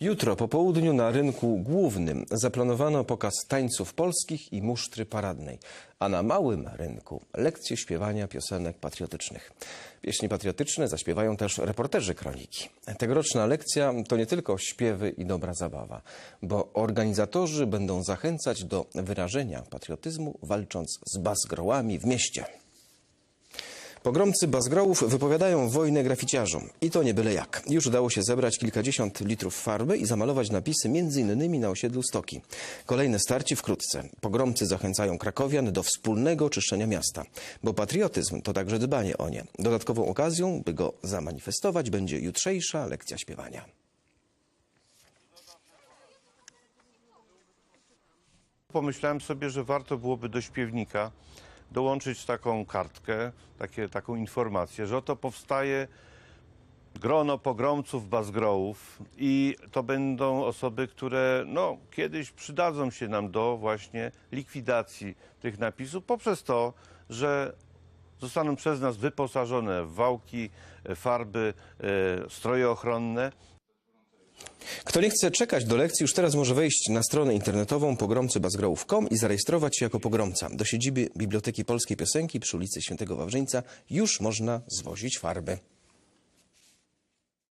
Jutro po południu na rynku głównym zaplanowano pokaz tańców polskich i musztry paradnej, a na małym rynku lekcje śpiewania piosenek patriotycznych. Pieśni patriotyczne zaśpiewają też reporterzy kroniki. Tegoroczna lekcja to nie tylko śpiewy i dobra zabawa, bo organizatorzy będą zachęcać do wyrażenia patriotyzmu walcząc z bazgrołami w mieście. Pogromcy bazgrołów wypowiadają wojnę graficiarzom. I to nie byle jak. Już udało się zebrać kilkadziesiąt litrów farby i zamalować napisy m.in. na osiedlu Stoki. Kolejne starcie wkrótce. Pogromcy zachęcają krakowian do wspólnego czyszczenia miasta. Bo patriotyzm to także dbanie o nie. Dodatkową okazją, by go zamanifestować, będzie jutrzejsza lekcja śpiewania. Pomyślałem sobie, że warto byłoby do śpiewnika dołączyć taką kartkę, takie, taką informację, że oto powstaje grono pogromców, bazgrołów i to będą osoby, które no, kiedyś przydadzą się nam do właśnie likwidacji tych napisów poprzez to, że zostaną przez nas wyposażone w wałki, farby, e, stroje ochronne. Kto nie chce czekać do lekcji, już teraz może wejść na stronę internetową pogromcybazgrołów.com i zarejestrować się jako pogromca. Do siedziby Biblioteki Polskiej Piosenki przy ulicy Świętego Wawrzyńca już można zwozić farby.